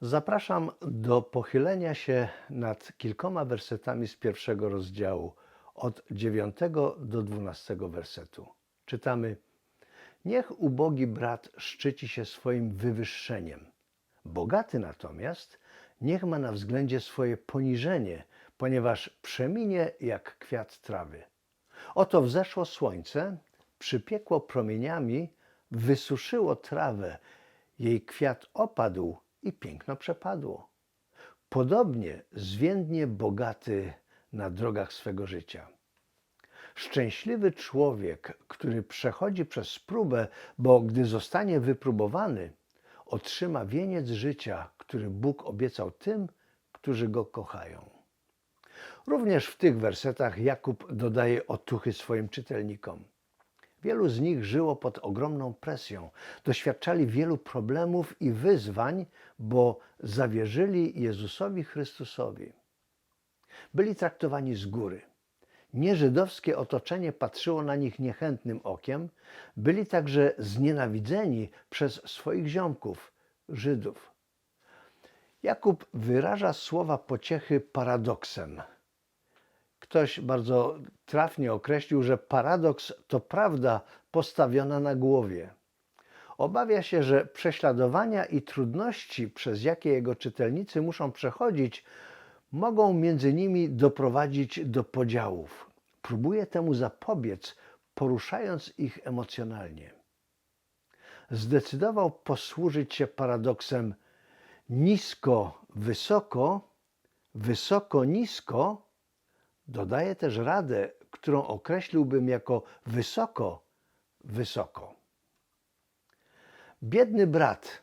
Zapraszam do pochylenia się nad kilkoma wersetami z pierwszego rozdziału, od 9 do 12 wersetu. Czytamy: Niech ubogi brat szczyci się swoim wywyższeniem. Bogaty natomiast niech ma na względzie swoje poniżenie, ponieważ przeminie jak kwiat trawy. Oto wzeszło słońce, przypiekło promieniami, wysuszyło trawę, jej kwiat opadł i piękno przepadło. Podobnie zwiędnie bogaty na drogach swego życia. Szczęśliwy człowiek, który przechodzi przez próbę, bo gdy zostanie wypróbowany, otrzyma wieniec życia, który Bóg obiecał tym, którzy go kochają. Również w tych wersetach Jakub dodaje otuchy swoim czytelnikom. Wielu z nich żyło pod ogromną presją, doświadczali wielu problemów i wyzwań, bo zawierzyli Jezusowi Chrystusowi. Byli traktowani z góry. Nieżydowskie otoczenie patrzyło na nich niechętnym okiem, byli także znienawidzeni przez swoich ziomków, Żydów. Jakub wyraża słowa pociechy paradoksem. Ktoś bardzo trafnie określił, że paradoks to prawda postawiona na głowie. Obawia się, że prześladowania i trudności, przez jakie jego czytelnicy muszą przechodzić, mogą między nimi doprowadzić do podziałów. Próbuje temu zapobiec, poruszając ich emocjonalnie. Zdecydował posłużyć się paradoksem nisko, wysoko, wysoko, nisko. Dodaje też radę, którą określiłbym jako wysoko, wysoko. Biedny brat,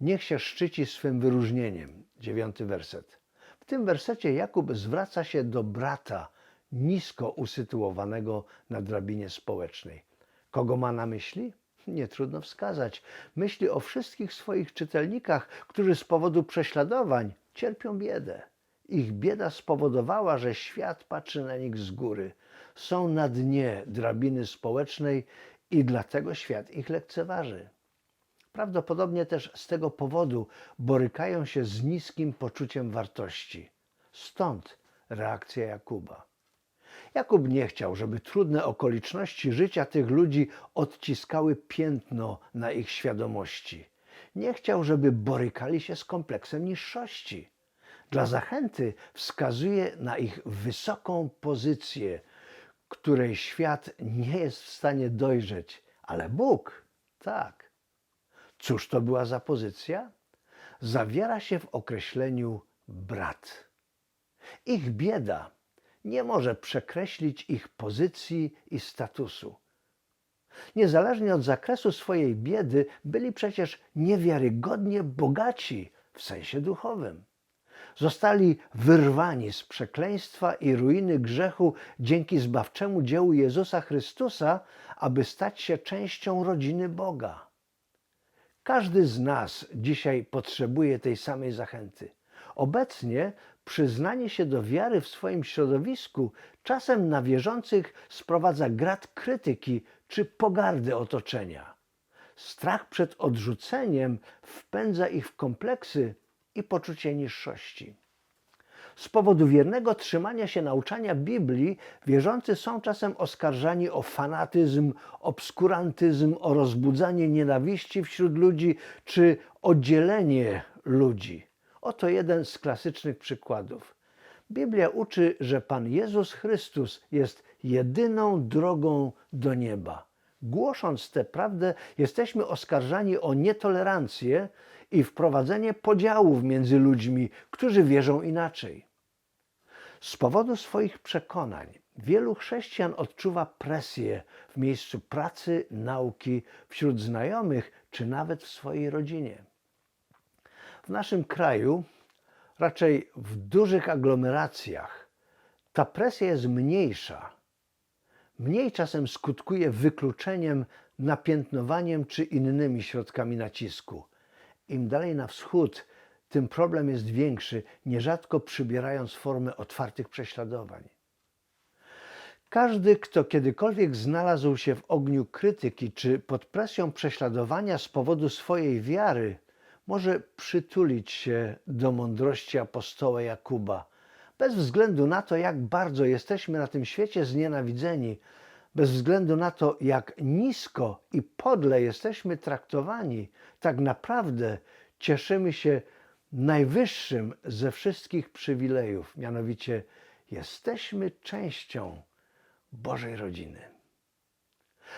niech się szczyci swym wyróżnieniem. Dziewiąty werset. W tym wersecie Jakub zwraca się do brata nisko usytuowanego na drabinie społecznej. Kogo ma na myśli? Nie trudno wskazać. Myśli o wszystkich swoich czytelnikach, którzy z powodu prześladowań cierpią biedę. Ich bieda spowodowała, że świat patrzy na nich z góry. Są na dnie drabiny społecznej i dlatego świat ich lekceważy. Prawdopodobnie też z tego powodu borykają się z niskim poczuciem wartości. Stąd reakcja Jakuba. Jakub nie chciał, żeby trudne okoliczności życia tych ludzi odciskały piętno na ich świadomości. Nie chciał, żeby borykali się z kompleksem niższości. Dla zachęty wskazuje na ich wysoką pozycję, której świat nie jest w stanie dojrzeć, ale Bóg tak. Cóż to była za pozycja? Zawiera się w określeniu brat. Ich bieda nie może przekreślić ich pozycji i statusu. Niezależnie od zakresu swojej biedy, byli przecież niewiarygodnie bogaci w sensie duchowym. Zostali wyrwani z przekleństwa i ruiny grzechu dzięki zbawczemu dziełu Jezusa Chrystusa, aby stać się częścią rodziny Boga. Każdy z nas dzisiaj potrzebuje tej samej zachęty. Obecnie przyznanie się do wiary w swoim środowisku czasem na wierzących sprowadza grat krytyki czy pogardy otoczenia. Strach przed odrzuceniem wpędza ich w kompleksy i poczucie niższości. Z powodu wiernego trzymania się nauczania Biblii, wierzący są czasem oskarżani o fanatyzm, obskurantyzm, o rozbudzanie nienawiści wśród ludzi czy oddzielenie ludzi. Oto jeden z klasycznych przykładów. Biblia uczy, że Pan Jezus Chrystus jest jedyną drogą do nieba. Głosząc tę prawdę, jesteśmy oskarżani o nietolerancję i wprowadzenie podziałów między ludźmi, którzy wierzą inaczej. Z powodu swoich przekonań wielu chrześcijan odczuwa presję w miejscu pracy, nauki, wśród znajomych czy nawet w swojej rodzinie. W naszym kraju, raczej w dużych aglomeracjach, ta presja jest mniejsza. Mniej czasem skutkuje wykluczeniem, napiętnowaniem czy innymi środkami nacisku. Im dalej na wschód, tym problem jest większy, nierzadko przybierając formę otwartych prześladowań. Każdy, kto kiedykolwiek znalazł się w ogniu krytyki czy pod presją prześladowania z powodu swojej wiary, może przytulić się do mądrości apostoła Jakuba, bez względu na to, jak bardzo jesteśmy na tym świecie znienawidzeni, bez względu na to, jak nisko i podle jesteśmy traktowani, tak naprawdę cieszymy się najwyższym ze wszystkich przywilejów, mianowicie jesteśmy częścią Bożej rodziny.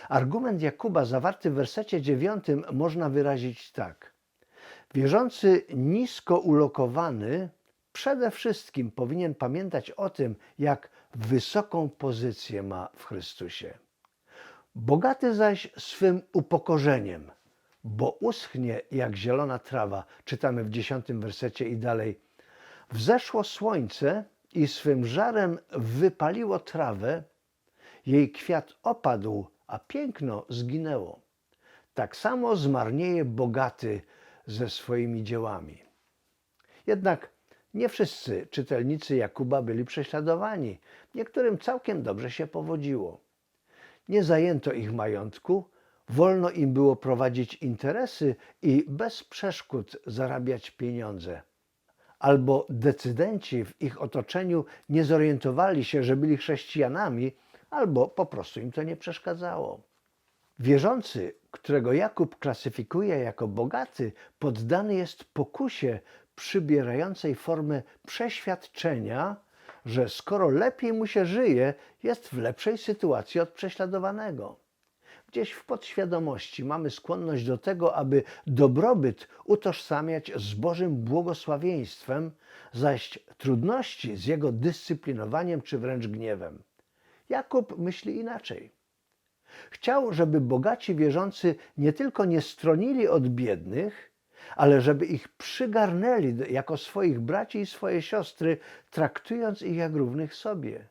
Argument Jakuba zawarty w wersecie dziewiątym można wyrazić tak. Wierzący nisko ulokowany przede wszystkim powinien pamiętać o tym, jak wysoką pozycję ma w Chrystusie. Bogaty zaś swym upokorzeniem, bo uschnie jak zielona trawa, czytamy w dziesiątym wersecie i dalej. Wzeszło słońce i swym żarem wypaliło trawę, jej kwiat opadł, a piękno zginęło. Tak samo zmarnieje bogaty ze swoimi dziełami. Jednak nie wszyscy czytelnicy Jakuba byli prześladowani. Niektórym całkiem dobrze się powodziło. Nie zajęto ich majątku, wolno im było prowadzić interesy i bez przeszkód zarabiać pieniądze. Albo decydenci w ich otoczeniu nie zorientowali się, że byli chrześcijanami, albo po prostu im to nie przeszkadzało. Wierzący, którego Jakub klasyfikuje jako bogaty, poddany jest pokusie przybierającej formę przeświadczenia, że skoro lepiej mu się żyje, jest w lepszej sytuacji od prześladowanego. Gdzieś w podświadomości mamy skłonność do tego, aby dobrobyt utożsamiać z Bożym błogosławieństwem, zaś trudności z jego dyscyplinowaniem czy wręcz gniewem. Jakub myśli inaczej. Chciał, żeby bogaci wierzący nie tylko nie stronili od biednych, ale żeby ich przygarnęli jako swoich braci i swoje siostry, traktując ich jak równych sobie.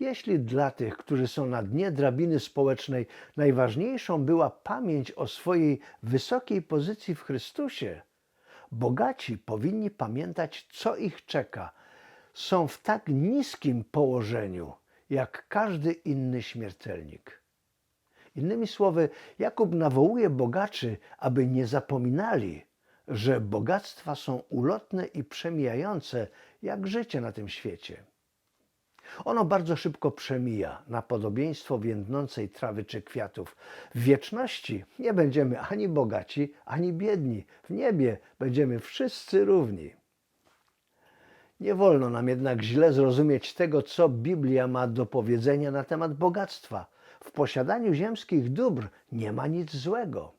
Jeśli dla tych, którzy są na dnie drabiny społecznej, najważniejszą była pamięć o swojej wysokiej pozycji w Chrystusie, bogaci powinni pamiętać, co ich czeka. Są w tak niskim położeniu, jak każdy inny śmiertelnik. Innymi słowy, Jakub nawołuje bogaczy, aby nie zapominali, że bogactwa są ulotne i przemijające, jak życie na tym świecie. Ono bardzo szybko przemija na podobieństwo więdnącej trawy czy kwiatów. W wieczności nie będziemy ani bogaci, ani biedni. W niebie będziemy wszyscy równi. Nie wolno nam jednak źle zrozumieć tego, co Biblia ma do powiedzenia na temat bogactwa. W posiadaniu ziemskich dóbr nie ma nic złego.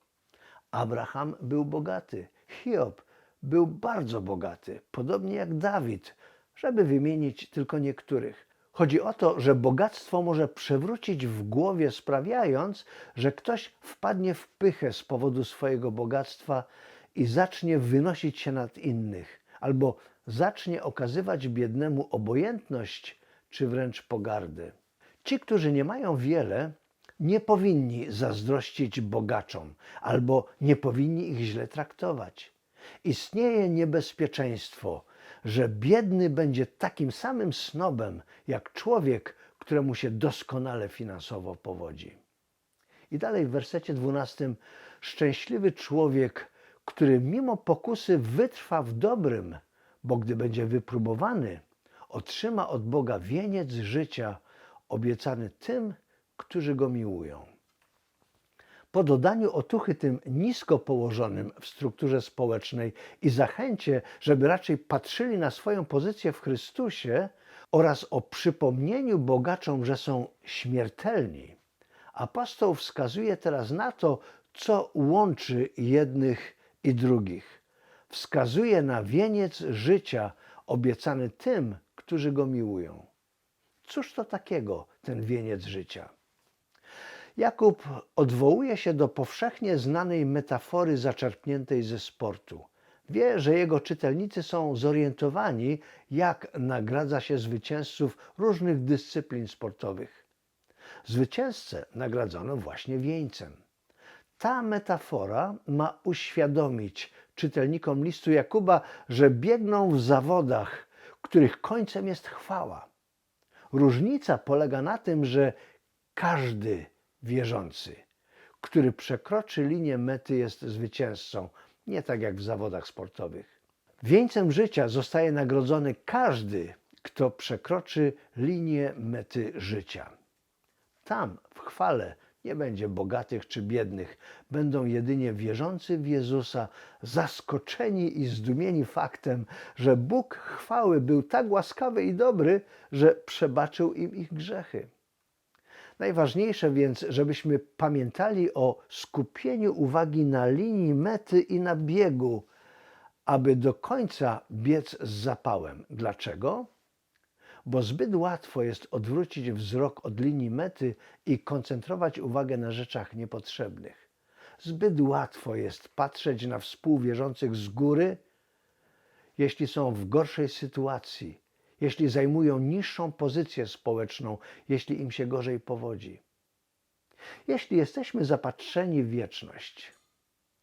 Abraham był bogaty, Hiob był bardzo bogaty, podobnie jak Dawid, żeby wymienić tylko niektórych. Chodzi o to, że bogactwo może przewrócić w głowie, sprawiając, że ktoś wpadnie w pychę z powodu swojego bogactwa i zacznie wynosić się nad innych, albo zacznie okazywać biednemu obojętność czy wręcz pogardę. Ci, którzy nie mają wiele, nie powinni zazdrościć bogaczom albo nie powinni ich źle traktować. Istnieje niebezpieczeństwo, że biedny będzie takim samym snobem jak człowiek, któremu się doskonale finansowo powodzi. I dalej w wersecie 12: Szczęśliwy człowiek, który mimo pokusy wytrwa w dobrym, bo gdy będzie wypróbowany, otrzyma od Boga wieniec życia obiecany tym, którzy go miłują. Po dodaniu otuchy tym nisko położonym w strukturze społecznej i zachęcie, żeby raczej patrzyli na swoją pozycję w Chrystusie oraz o przypomnieniu bogaczom, że są śmiertelni, apostoł wskazuje teraz na to, co łączy jednych i drugich. Wskazuje na wieniec życia obiecany tym, którzy go miłują. Cóż to takiego ten wieniec życia? Jakub odwołuje się do powszechnie znanej metafory zaczerpniętej ze sportu. Wie, że jego czytelnicy są zorientowani, jak nagradza się zwycięzców różnych dyscyplin sportowych. Zwycięzcę nagradzono właśnie wieńcem. Ta metafora ma uświadomić czytelnikom listu Jakuba, że biegną w zawodach, których końcem jest chwała. Różnica polega na tym, że każdy wierzący, który przekroczy linię mety, jest zwycięzcą, nie tak jak w zawodach sportowych. Wieńcem życia zostaje nagrodzony każdy, kto przekroczy linię mety życia. Tam, w chwale, nie będzie bogatych czy biednych, będą jedynie wierzący w Jezusa, zaskoczeni i zdumieni faktem, że Bóg chwały był tak łaskawy i dobry, że przebaczył im ich grzechy. Najważniejsze więc, żebyśmy pamiętali o skupieniu uwagi na linii mety i na biegu, aby do końca biec z zapałem. Dlaczego? Bo zbyt łatwo jest odwrócić wzrok od linii mety i koncentrować uwagę na rzeczach niepotrzebnych. Zbyt łatwo jest patrzeć na współwierzących z góry, jeśli są w gorszej sytuacji, jeśli zajmują niższą pozycję społeczną, jeśli im się gorzej powodzi. Jeśli jesteśmy zapatrzeni w wieczność,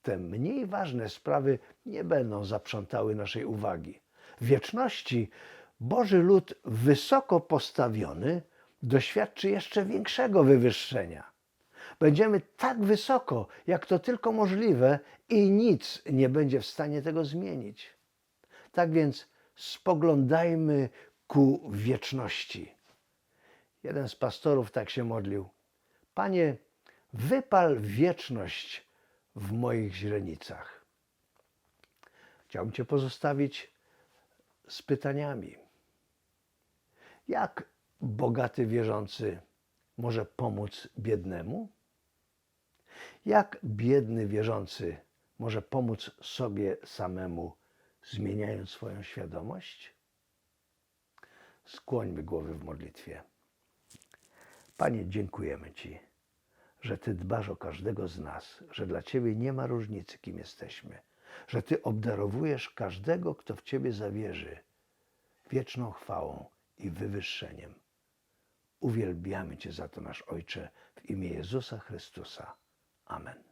te mniej ważne sprawy nie będą zaprzątały naszej uwagi. W wieczności Boży lud wysoko postawiony doświadczy jeszcze większego wywyższenia. Będziemy tak wysoko, jak to tylko możliwe, i nic nie będzie w stanie tego zmienić. Tak więc spoglądajmy ku wieczności. Jeden z pastorów tak się modlił: Panie, wypal wieczność w moich źrenicach. Chciałbym Cię pozostawić z pytaniami. Jak bogaty wierzący może pomóc biednemu? Jak biedny wierzący może pomóc sobie samemu, zmieniając swoją świadomość? Skłońmy głowy w modlitwie. Panie, dziękujemy Ci, że Ty dbasz o każdego z nas, że dla Ciebie nie ma różnicy, kim jesteśmy, że Ty obdarowujesz każdego, kto w Ciebie zawierzy, wieczną chwałą i wywyższeniem. Uwielbiamy Cię za to, nasz Ojcze, w imię Jezusa Chrystusa. Amen.